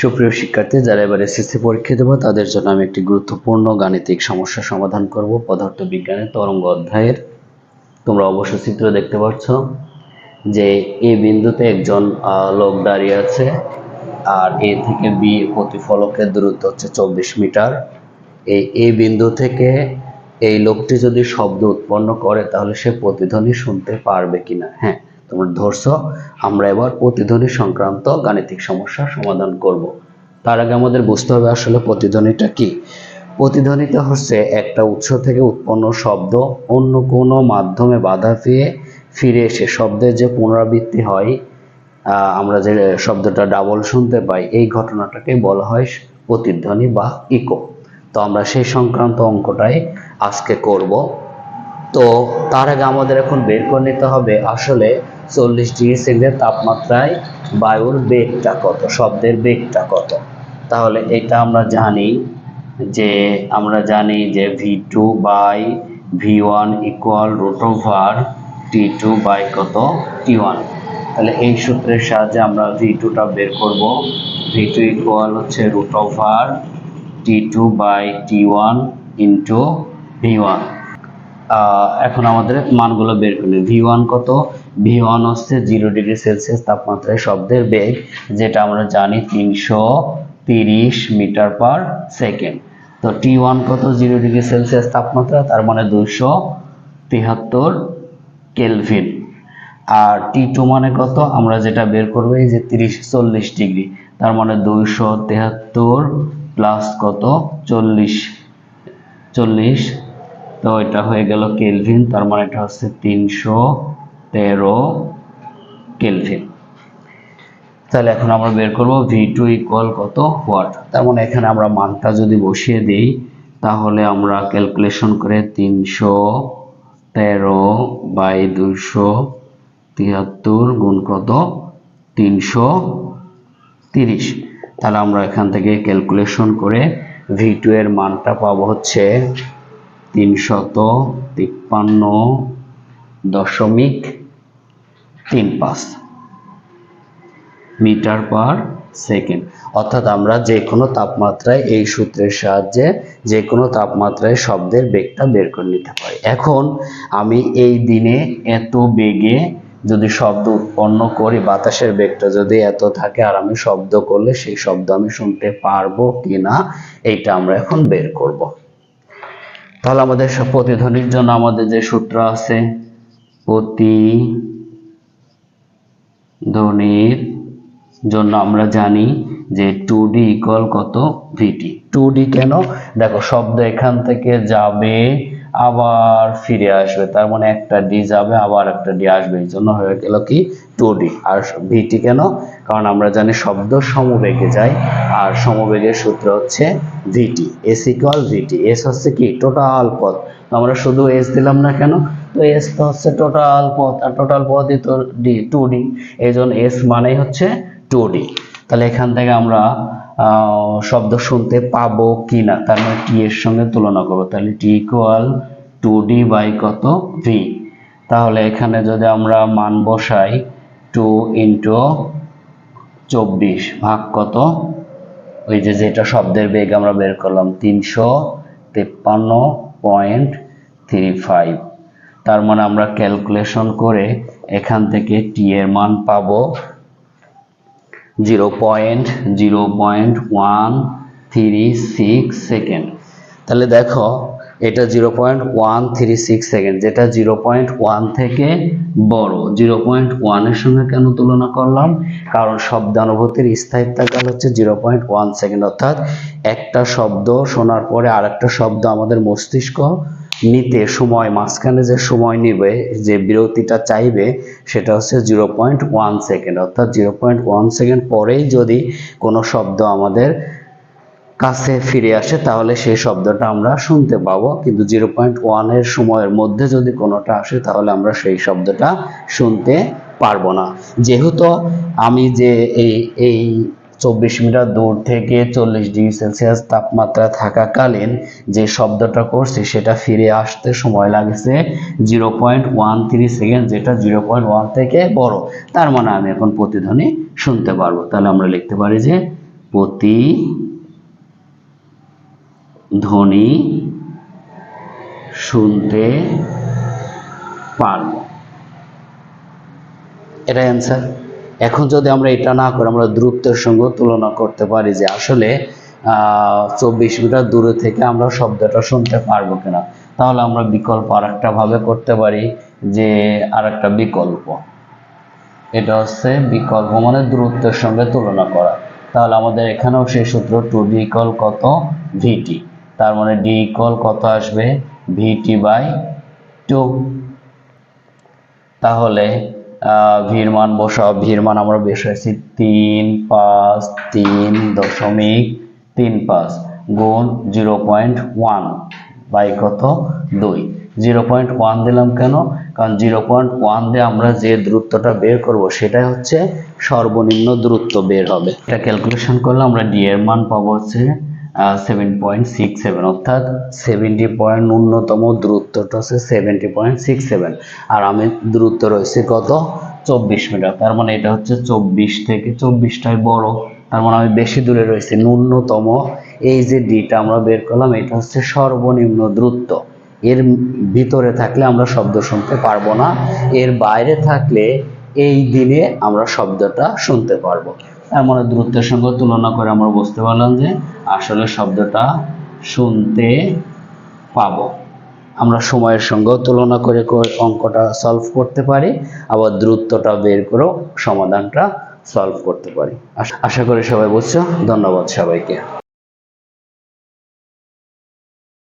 সুপ্রিয় শিক্ষার্থী, যারা এবার এসএসসি পরীক্ষা দেবো তাদের জন্য আমি একটি গুরুত্বপূর্ণ গাণিতিক সমস্যা সমাধান করব। পদার্থ বিজ্ঞানের তরঙ্গ অধ্যায়ের। তোমরা অবশ্য চিত্র দেখতে পাচ্ছ যে এ বিন্দুতে একজন লোক দাঁড়িয়ে আছে আর এ থেকে বি প্রতিফলকের দূরত্ব হচ্ছে চব্বিশ মিটার। এই এ বিন্দু থেকে এই লোকটি যদি শব্দ উৎপন্ন করে, তাহলে সে প্রতিধ্বনি শুনতে পারবে কিনা। হ্যাঁ তোমরা ধরছো, আমরা এবার প্রতিধ্বনি সংক্রান্ত গাণিতিক সমস্যার সমাধান করব। তার আগে আমাদের বুঝতে হবে আসলে প্রতিধ্বনিটা কি। প্রতিধ্বনিটা হচ্ছে একটা উৎস থেকে উৎপন্ন শব্দ, অন্য কোনো মাধ্যমে বাধা পেয়ে ফিরে এসে শব্দের যে পুনরাবৃত্তি হয় আমরা যে শব্দটা ডাবল শুনতে পাই, এই ঘটনাটাকে বলা হয় প্রতিধ্বনি বা ইকো। তো আমরা সেই সংক্রান্ত অঙ্কটাই আজকে করব। তো তার আগে আমাদের এখন বের করে নিতে হবে আসলে চল্লিশ ডিগ্রি সেন্টিগ্রেড তাপমাত্রায় বায়ুর বেগটা কত? শব্দের বেগটা কত? তাহলে এটা আমরা জানি যে, আমরা জানি যে V two by V one equal root over T two by কত? টি ওয়ান তাহলে এই সূত্রের সাহায্যে আমরা ভি টুটা বের করব। ভি টু ইকুয়াল হচ্ছে root over T two by T one into V one এখন আমাদের মানগুলো বের করলে ভি ওয়ান কত? ভি ওয়ান হচ্ছে জিরো ডিগ্রি সেলসিয়াস তাপমাত্রায় শব্দের বেগ, যেটা আমরা জানি তিনশো তিরিশ মিটার পার সেকেন্ড। তো টি ওয়ান কত? জিরো ডিগ্রি সেলসিয়াস তাপমাত্রা, তার মানে দুইশো তিহাত্তর কেলভিন আর টি টু মানে কত? আমরা যেটা বের করব, এই যে তিরিশ চল্লিশ ডিগ্রি। তার মানে দুইশো তেহাত্তর প্লাস কত? চল্লিশ চল্লিশ তো এটা হয়ে গেল কেলভিন, তার মানে এটা হচ্ছে তিনশো তেরো কেলভিন। তাহলে এখন আমরা বের করব ভি টু ইকুয়াল কত? ওয়াট তার মানে এখানে আমরা মানটা যদি বসিয়ে দিই, তাহলে আমরা ক্যালকুলেশন করে তিনশো তেরো বাই দুশো তিয়াত্তর গুণ কত? তিনশো তিরিশ। তাহলে আমরা এখান থেকে ক্যালকুলেশন করে ভি টু এর মানটা পাবো হচ্ছে তিনশত তিপ্পান্ন দশমিক তিন পাঁচ মিটার পার সেকেন্ড। অর্থাৎ আমরা যে কোনো তাপমাত্রায় এই সূত্রের সাহায্যে যে কোনো তাপমাত্রায় শব্দের বেগটা বের করে নিতে পারি। এখন আমি এই দিনে এত বেগে যদি শব্দ উৎপন্ন করি, বাতাসের বেগটা যদি এত থাকে আর আমি শব্দ করলে সেই শব্দ আমি শুনতে পারব কি না এইটা আমরা এখন বের করব। তাহলে আমাদের প্রতিধ্বনির জন্য আমাদের যে সূত্র আছে প্রতি ধ্বনির জন্য আমরা জানি যে টু ডি ইকুয়াল কত ভিটি টু ডি কেন? দেখো, শব্দ এখান থেকে যাবে, আবার ফিরে আসবে। তার মানে একটা ডি যাবে, আবার একটা ডি আসবে। এই জন্য হয়ে গেল কি? টু ডি আর ভিটি কেন? কারণ আমরা জানি শব্দ সমবেগে যায়। আর সমবেগের সূত্র হচ্ছে VT S equal VT S হচ্ছে কি? টোটাল পথ। আমরা শুধু এস দিলাম না কেন? তো এস তো হচ্ছে টোটাল পথ, আর টোটাল পথই তো ডি টু ডি এই এস মানেই হচ্ছে টু ডি তাহলে এখান থেকে আমরা শব্দ শুনতে পাবো কি না তার মানে টি এর সঙ্গে তুলনা করব? তাহলে T equal to D by কত ভি তাহলে এখানে যদি আমরা মান বসাই টু ইন্টু চব্বিশ ভাগ কত ওই যে যেটা শব্দের বেগ আমরা বের করলাম, তিনশো তেপ্পান্ন পয়েন্ট থ্রি ফাইভ। তার মানে আমরা ক্যালকুলেশন করে এখান থেকে টি এর মান পাব zero point zero point one three six second. তাহলে দেখো এটা zero point one three six second যেটা জিরো পয়েন্ট ওয়ান থেকে বড়। জিরো পয়েন্ট ওয়ানের সঙ্গে কেন তুলনা করলাম? কারণ শব্দানুভূতির স্থায়িত্বকাল হচ্ছে জিরো পয়েন্ট ওয়ান সেকেন্ড অর্থাৎ একটা শব্দ শোনার পরে আরেকটা শব্দ আমাদের মস্তিষ্ক নিতে সময়, মাঝখানে যে সময় নিবে, যে বিরতিটা চাইবে, সেটা হচ্ছে জিরো পয়েন্ট ওয়ান সেকেন্ড অর্থাৎ জিরো পয়েন্ট ওয়ান সেকেন্ড পরেই যদি কোনো শব্দ আমাদের কাছে ফিরে আসে, তাহলে সেই শব্দটা আমরা শুনতে পাবো। কিন্তু জিরো পয়েন্ট ওয়ানের সময়ের মধ্যে যদি কোনোটা আসে, তাহলে আমরা সেই শব্দটা শুনতে পারব না। যেহেতু আমি যে এই এই চব্বিশ মিটার দূর থেকে চল্লিশ ডিগ্রি সেলসিয়াস তাপমাত্রা থাকাকালীন যে শব্দটা করছি, সেটা ফিরে আসতে সময় লাগছে zero point one three second, যেটা জিরো পয়েন্ট ওয়ান থেকে বড়। তার মানে আমি এখন প্রতিধ্বনি শুনতে পারব। তাহলে আমরা লিখতে পারি যে প্রতি ধ্বনি শুনতে পারব। এটাই অ্যান্সার এখন যদি আমরা এটা না করে, আমরা দূরত্বের সঙ্গে তুলনা করতে পারি যে আসলে চব্বিশ মিটার দূরে থেকে আমরা শব্দটা শুনতে পারব কিনা, তাহলে আমরা বিকল্প আর ভাবে করতে পারি যে আর একটা বিকল্প। এটা হচ্ছে বিকল্প মানে দূরত্বের সঙ্গে তুলনা করা। তাহলে আমাদের এখানেও সেই সূত্র টু ডি কত? ভিটি তার মানে ডি ইকল কত আসবে? ভিটি বাই টু তাহলে ভির মান বসাও। ভির মান আমরা বসাইছি তিন পাঁচ তিন দশমিক তিন পাঁচ গুণ জিরো পয়েন্ট ওয়ান বাই কত? দুই। জিরো পয়েন্ট ওয়ান দিলাম কেন? কারণ জিরো পয়েন্ট ওয়ান দিয়ে আমরা যে দূরত্বটা বের করব, সেটাই হচ্ছে সর্বনিম্ন দূরত্ব বের হবে। এটা ক্যালকুলেশন করলে আমরা ডি এর মান পাবো হচ্ছে সেভেন পয়েন্ট সিক্স সেভেন অর্থাৎ সেভেন্টি পয়েন্ট ন্যূনতম দূরত্বটা হচ্ছে সেভেন্টি পয়েন্ট সিক্স সেভেন আর আমি দূরত্ব রয়েছে কত? চব্বিশ মিটার। তার মানে এটা হচ্ছে চব্বিশ থেকে চব্বিশটাই বড়। তার মানে আমি বেশি দূরে রয়েছি। ন্যূনতম এই যে ডিটা আমরা বের করলাম, এটা হচ্ছে সর্বনিম্ন দূরত্ব। এর ভিতরে থাকলে আমরা শব্দ শুনতে পারব না। এর বাইরে থাকলে এই দিনে আমরা শব্দটা শুনতে পারব। মানে দূরত্বের সঙ্গে তুলনা করে আমরা বুঝতে পারলাম যে আসলে শব্দটা শুনতে পাব। আমরা সময়ের সঙ্গেও তুলনা করে অঙ্কটা সলভ করতে পারি, আবার দূরত্বটা বের করেও সমাধানটা সলভ করতে পারি। আশা করি সবাই বুঝছ। ধন্যবাদ সবাইকে।